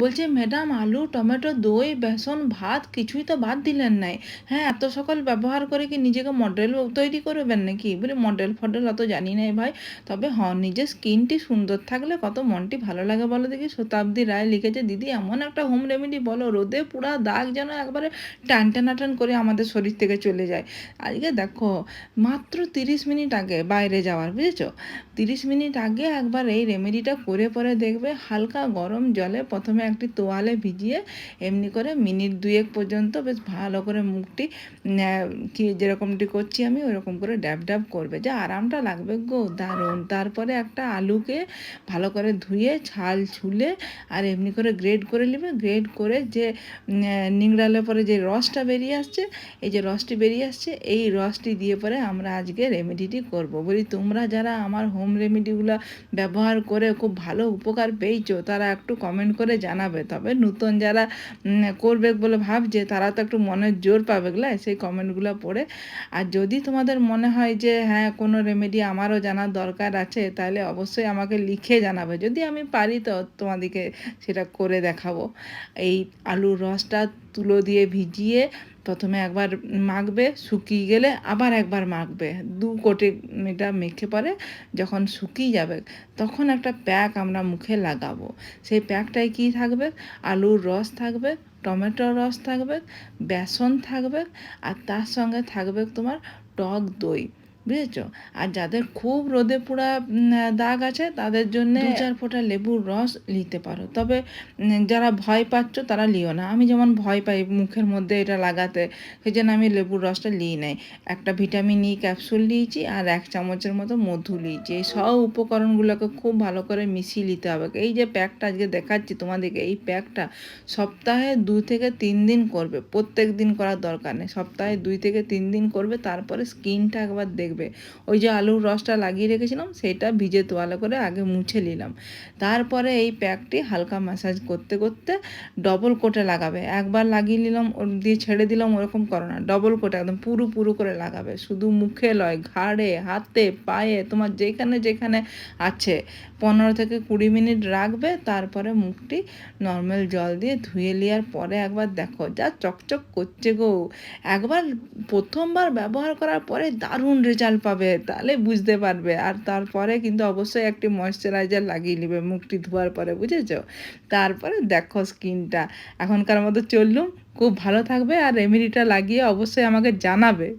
বলছে, ম্যাডাম, আলু, টমেটো, দই, বেসন, ভাত কিছুই তো বাদ দিলেন নাই। হ্যাঁ এত সকল ব্যবহার করে কি নিজেকে মডেল তৈরি করবেন নাকি? বলে, মডেল ফডেল অত জানি নাই ভাই। তবে হ, নিজের স্কিনটি সুন্দর থাকলে কত মনটি ভালো লাগে বলো দেখি। শতাব্দী রায় লিখেছে, দিদি, এমন একটা হোম রেমেডি বলো, রোদে পুরা দাগ যেন একবারে টান করে আমাদের শরীর থেকে চলে যায়। আজকে দেখো, মাত্র তিরিশ মিনিট আগে বাইরে যাওয়ার, বুঝেছ? তিরিশ মিনিট আগে একবার এই রেমেডিটা করে পরে দেখবে, হালকা গরম জলে প্রথমে একটি তোয়ালে ভিজিয়ে এমনি করে মিনিট দুয়েক পর্যন্ত বেশ ভালো করে মুখটি কি যেরকমটি করছি আমি ওরকম করে ড্যাব ড্যাব করবে। যে আরামটা লাগবে গো, দারুণ। তারপরে একটা আলুকে ভালো করে ধুয়ে, ছাল ছুলে আর এমনি করে গ্রেড করে নেবে। গ্রেড করে যে নিংড়ালে পরে যে রসটা বেরিয়ে আসছে, এই যে রসটি বেরিয়ে আসছে, এই রসটি দিয়ে পরে আমরা আজকে রেমেডিটি করব। বলি, তোমরা যারা আমার হোম রেমেডিগুলো ব্যবহার করে খুব ভালো উপকার পেয়েছ, তারা একটু কমেন্ট করে জানাবে। তবে নতুন যারা করবে বলে ভাবছে, তারা তো একটু মনের জোর পাবে গলা সেই কমেন্টগুলো পড়ে। আর যদি তোমাদের মনে হয় যে হ্যাঁ কোনো রেমেডি আমারও জানার দরকার আছে, তাহলে অবশ্যই আমাকে লিখে জানাবে। যদি আমি পারি তো তোমাদেরকে সেটা করে দেখাবো। এই আলুর রসটা তুলো দিয়ে ভিজিয়ে প্রথমে একবার মাখবে, শুকিয়ে গেলে আবার একবার মাখবে। দু কোটি এটা মেখে পরে যখন শুকিয়ে যাবে, তখন একটা প্যাক আমরা মুখে লাগাবো। সেই প্যাকটায় কি থাকবে? আলুর রস থাকবে, টমেটোর রস থাকবে, বেসন থাকবে, আর তার সঙ্গে থাকবে তোমার টক দই। বুঝেছ? আর যাদের খুব রোদে পোড়া দাগ আছে, তাদের জন্য চার ফোঁটা লেবুর রস নিতে পারো। তবে যারা ভয় পাচ্ছ, তারা লিও না। আমি যেমন ভয় পাই মুখের মধ্যে এটা লাগাতে, সেই জন্য আমি লেবুর রসটা লিই নাই। একটা ভিটামিন ই ক্যাপসুল নিয়েছি আর এক চামচের মতো মধু নিয়েছি এই সব উপকরণগুলোকে খুব ভালো করে মিশিয়ে নিতে হবে। এই যে প্যাকটা আজকে দেখাচ্ছি তোমাদেরকে, এই প্যাকটা সপ্তাহে দু থেকে তিন দিন করবে। প্রত্যেক দিন করার দরকার নেই। সপ্তাহে দুই থেকে তিন দিন করবে, তারপরে স্কিনটা একবার দেখবে। দেখবে ওই যে আলুর রসটা লাগিয়ে রেখেছিলাম, সেটা ভিজে তোয়ালে করে আগে মুছে নিলাম। তারপরে এই প্যাকটি হালকা ম্যাসাজ করতে করতে ডবল কোটে লাগাবে। একবার লাগিয়ে নিলাম, ওর দিয়ে ছেড়ে দিলাম, ওরকম করো না। ডবল কোটে একদম পুরো পুরো করে লাগাবে। শুধু মুখে লয়, ঘাড়ে, হাতে, পায়ে, তোমার যেখানে যেখানে আছে। পনেরো থেকে কুড়ি মিনিট রাখবে, তারপরে মুখটি নর্মাল জল দিয়ে ধুয়ে নেওয়ার পরে একবার দেখো, যা চকচক করছে গো। একবার প্রথমবার ব্যবহার করার পরে দারুণ রেজাল্ট পাবে, তাহলে বুঝতে পারবে। আর তারপরে কিন্তু অবশ্যই একটি ময়শ্চারাইজার লাগিয়ে নেবে মুখটি ধোয়ার পরে, বুঝেছ? তারপরে দেখো স্কিনটা এখনকার মতো চললুম। খুব ভালো থাকবে আর রেমেডিটা লাগিয়ে অবশ্যই আমাকে জানাবে।